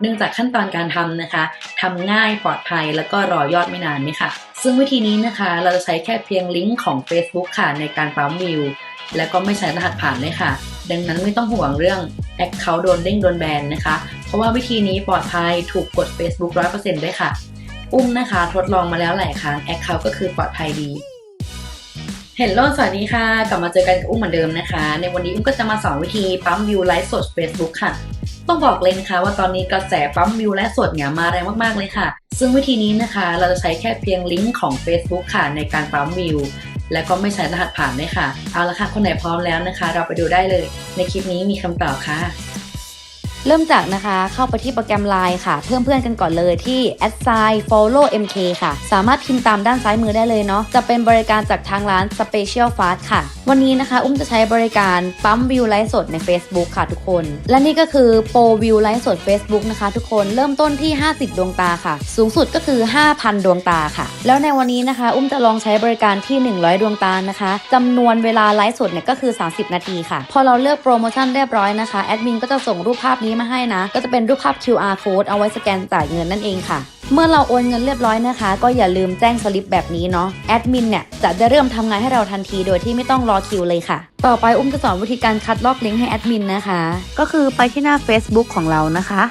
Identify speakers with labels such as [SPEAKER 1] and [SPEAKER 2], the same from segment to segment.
[SPEAKER 1] เนื่องจากขั้นตอนการทำนะคะทำง่ายปลอดภัยแล้วก็รอยอดไม่นานนี่ค่ะ ซึ่งวิธีนี้นะคะเราจะใช้แค่เพียงลิงก์ของ Facebook ค่ะในการปั๊มวิวและก็ไม่ใช้รหัสผ่านเลยค่ะ ดังนั้นไม่ต้องห่วงเรื่อง Account โดนเด้งโดนแบนนะคะ เพราะว่าวิธีนี้ปลอดภัยถูกกด Facebook 100%ด้วยค่ะ อุ้มนะคะทดลองมาแล้วหลายครั้ง Account ก็คือปลอดภัยดี เห็นโลดสวัสดีค่ะ กลับมาเจอกันกับอุ้มเหมือนเดิมนะคะ ในวันนี้อุ้มก็จะมาสอนวิธีปั๊มวิวไลฟ์สด Facebook ค่ะ ต้องบอกเลยนะคะว่าตอนนี้กระแสปั๊มวิวและสดเนี่ยมาแรงมากๆเลยค่ะ ซึ่งวิธีนี้นะคะ เราจะใช้แค่เพียงลิงก์ของ Facebook ค่ะในการปั๊มวิวและก็ไม่ใช้รหัสผ่านด้วยค่ะ เอาละค่ะ คนไหนพร้อมแล้วนะคะ เราไปดูได้เลย ในคลิปนี้มีคำตอบค่ะ
[SPEAKER 2] เริ่มจากนะคะ เข้าไปที่โปรแกรม Line ค่ะ เพื่อนเพื่อนๆกันก่อนเลยที่ a d s i g n follow mk ค่ะ สามารถพิมพ์ตามด้านซ้ายมือได้เลยเนาะ จะเป็นบริการจากทางร้าน Special Fast ค่ะ วันนี้นะคะ อุ้มจะใช้บริการปั๊มวิวไลฟ์สดใน Facebook ค่ะทุกคน และนี่ก็คือโปรวิวไลฟ์สด Facebook นะคะ ทุกคนเริ่มต้นที่ 50 ดวงตาค่ะ สูงสุดก็คือ 5,000 ดวงตาค่ะ แล้วในวันนี้นะคะ อุ้มจะลองใช้บริการที่ 100 ดวงตานะคะจำนวนเวลาไลฟ์สดเนี่ยก็คือ 30 นาทีค่ะ พอเราเลือกโปรโมชั่นเรียบร้อยนะคะแอดมินก็จะส่งรูปภาพนี้มาให้นะ ก็จะเป็นรูปภาพ QR code เอาไว้สแกนจ่ายเงินนั่นเองค่ะ เมื่อเราโอนเงินเรียบร้อยนะคะ ก็อย่าลืมแจ้งสลิปแบบนี้เนาะแอดมินเนี่ยจะได้เริ่มทำงานให้เราทันทีโดยที่ไม่ต้องรอคิวเลยค่ะ ต่อไปอุ้มจะสอนวิธีการคัดลอกลิงก์ให้แอดมินนะคะ ก็คือไปที่หน้า Facebook ของเรานะคะ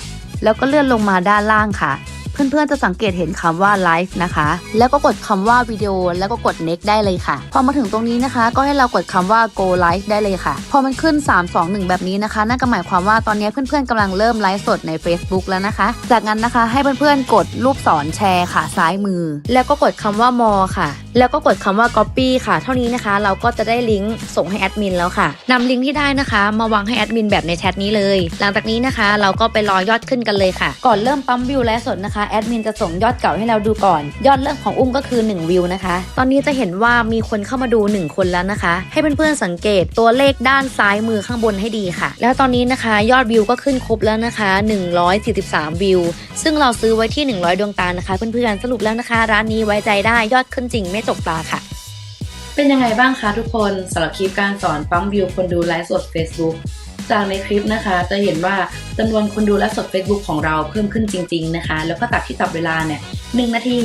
[SPEAKER 2] แล้วก็เลื่อนลงมาด้านล่างค่ะ เพื่อนๆจะสังเกตเห็นคำว่า Live นะคะ แล้วก็กดคำว่าวิดีโอแล้วก็กด Next ได้เลยค่ะ พอมาถึงตรงนี้นะคะ ก็ให้เรากดคำว่า Go Live ได้เลยค่ะ พอมันขึ้น 3 2 1 แบบนี้นะคะนั่นก็หมายความว่าตอนนี้เพื่อนๆกำลังเริ่มไลฟ์สดใน Facebook แล้วนะคะ จากนั้นนะคะให้เพื่อนๆกดรูปสอนแชร์ค่ะซ้ายมือ แล้วก็กดคำว่ามอค่ะแล้วก็กดคำว่า Copy ค่ะ เท่านี้นะคะ เราก็จะได้ลิงก์ส่งให้แอดมินแล้วค่ะนำลิงก์ที่ได้นะคะ มาวางให้แอดมินแบบในแชทนี้เลย หลังจากนี้นะคะ เราก็ไปรอยอดขึ้นกันเลยค่ะ ก่อนเริ่มปั๊มวิวและสดนะคะแอดมินจะส่งยอดเก่าให้เราดูก่อน ยอดเริ่มของอุ้มก็คือ 1 วิวนะคะ ตอนนี้จะเห็นว่ามีคนเข้ามาดู 1 คนแล้วนะคะ ให้เพื่อนๆสังเกตตัวเลขด้านซ้ายมือข้างบนให้ดีค่ะ แล้วตอนนี้นะคะ ยอดวิวก็ขึ้นครบแล้วนะคะ 143 วิว ซึ่งเราซื้อไว้ที่ 100 ดวงตานะคะ เพื่อนๆสรุปแล้วนะคะ ร้านนี้ไว้ใจได้ยอดขึ้นจริงไม่จกตาค่ะ
[SPEAKER 1] เป็นยังไงบ้างคะทุกคนสำหรับคลิปการสอนปั๊มวิวคนดูไลฟ์สด Facebook จากในคลิปนะคะ จะเห็นว่าจำนวนคนดูไลฟ์สด Facebook ของเราเพิ่มขึ้นจริง ๆนะคะ แล้วก็ตัดที่จับเวลาเนี่ยหนึ่งนาที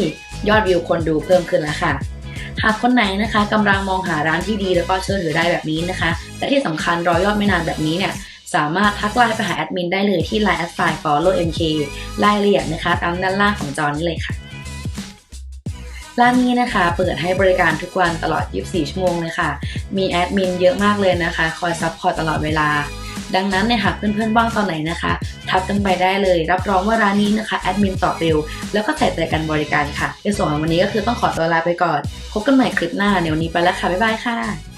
[SPEAKER 1] ยอดวิวคนดูเพิ่มขึ้นแล้วค่ะหากคนไหนนะคะกำลังมองหาร้านที่ดีแล้วก็เชื่อถือได้แบบนี้นะคะ และที่สำคัญรอยอดไม่นานแบบนี้เนี่ยสามารถทักไลน์ไปหาแอดมินได้เลยที่ Line แอดไซน์ follow mk รายละเอียดนะคะ ตามด้านล่างของจอนี้เลยค่ะ ร้านนี้นะคะ เปิดให้บริการทุกวันตลอด 24 ชั่วโมงเลยค่ะ มีแอดมินเยอะมากเลยนะคะ คอยซัพพอร์ตตลอดเวลา ดังนั้นเนี่ยหากเพื่อนๆบ้างตอนไหนนะคะ ทักกันไปได้เลย รับรองว่าร้านนี้นะคะแอดมินตอบเร็ว แล้วก็ใส่ใจกันบริการค่ะในส่วนของวันนี้ก็คือต้องขอตัวลาไปก่อน พบกันใหม่คลิปหน้าเดี๋ยวนี้ไปแล้วค่ะ บ๊ายบายค่ะ